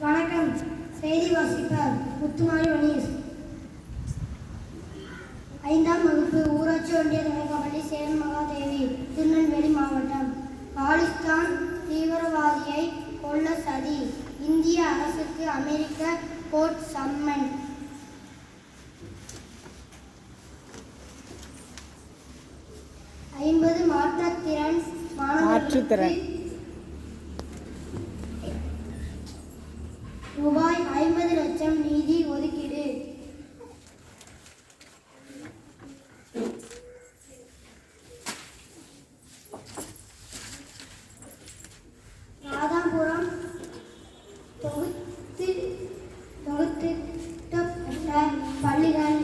வணக்கம். செய்தி வாசிப்பர் முத்துமாரி மணியஸ் ஐந்தாம் வகுப்பு ஊராட்சி ஒன்றிய தொடக்கப்பள்ளி சேலம் மகாதேவி திருநெல்வேலி மாவட்டம். பாகிஸ்தான் தீவிரவாதியை கொல்ல சதி. இந்திய அரசுக்கு அமெரிக்க கோர்ட் சம்மன். ஐம்பது மாற்றுத்திறன் மாற்றுத்திறன். ரூபாய் ஐம்பது லட்சம் நிதி ஒதுக்கீடு. ராதாபுரம் தொகுத்து தொகுத்து பள்ளிகள்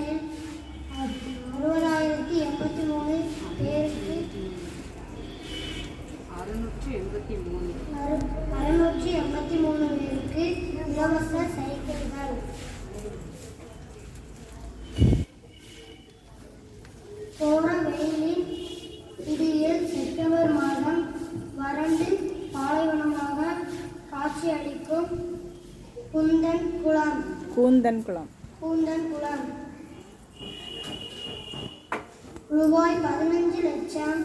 காட்சியளிக்கும் குந்தன் குளம். கூந்தன் குளம். கூந்தன் குளம். ரூபாய் பதினஞ்சு லட்சம்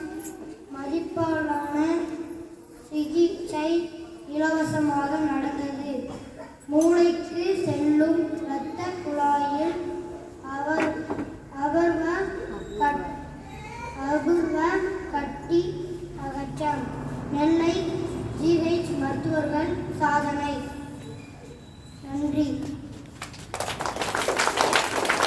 மதிப்பாலான சிகிச்சை இலவசமாக நடந்தது. மூளைக்கு செல்லும் சாதனை. நன்றி.